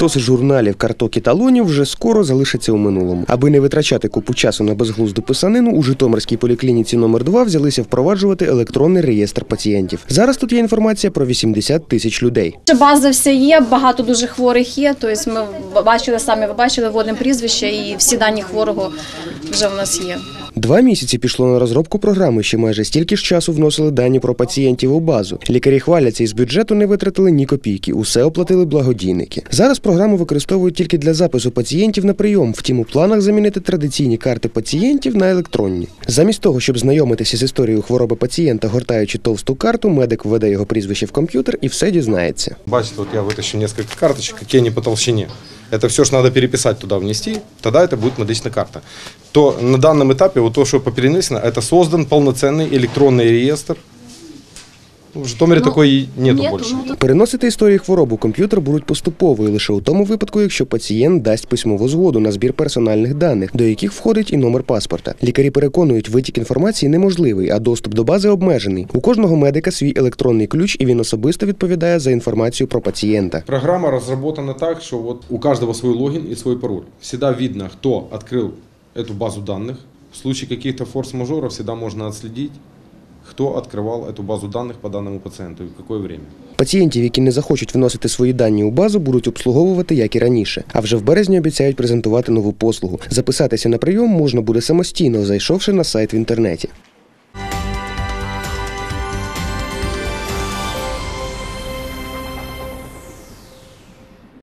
Стоси журналів, карток і талонів вже скоро залишаться у минулому. Аби не витрачати купу часу на безглузду писанину, у Житомирській поліклініці номер 2 взялися впроваджувати електронний реєстр пацієнтів. Зараз тут є інформація про 80 тисяч людей. База все є, багато дуже хворих є. Тобто ми бачили самі, ви бачили, вводимо прізвище і всі дані хворого вже в нас є. Два місяці пішло на розробку програми. Ще майже стільки ж часу вносили дані про пацієнтів у базу. Лікарі хваляться, із бюджету не витратили ні копійки. Усе оплатили благодійники. Зараз програму використовують тільки для запису пацієнтів на прийом. Втім, у планах замінити традиційні карти пацієнтів на електронні. Замість того, щоб знайомитися з історією хвороби пацієнта, гортаючи товсту карту, медик введе його прізвище в комп'ютер і все дізнається. Бачите, вот я вытащу несколько карточек, какие они по толщине Это все же надо переписать туда, внести, тогда это будет медичная карта. То на данном этапе, вот то, что поперенесено, это создан полноценный электронный реестр. В Житомире такой нету, нету, больше. ну, Переносити історії хвороб у комп'ютер будуть поступово і лише у тому випадку, якщо пацієнт дасть письмову згоду на збір персональних даних, до яких входить і номер паспорта. Лікарі переконують, витік інформації неможливий, а доступ до бази обмежений. У кожного медика свій електронний ключ, і він особисто відповідає за інформацію про пацієнта. Программа разработана так, что вот у каждого свой логин и свой пароль. Всегда видно, кто открыл эту базу данных. В случае каких-то форс-мажоров всегда можно отследить, кто открывал эту базу данных по данному пациенту и в какое время. Пацієнтів, які не захочуть вносити свої дані у базу, будуть обслуговувати як і раніше. А вже в березні обіцяють презентувати нову послугу. Записатися на прийом можна буде самостійно, зайшовши на сайт в інтернеті.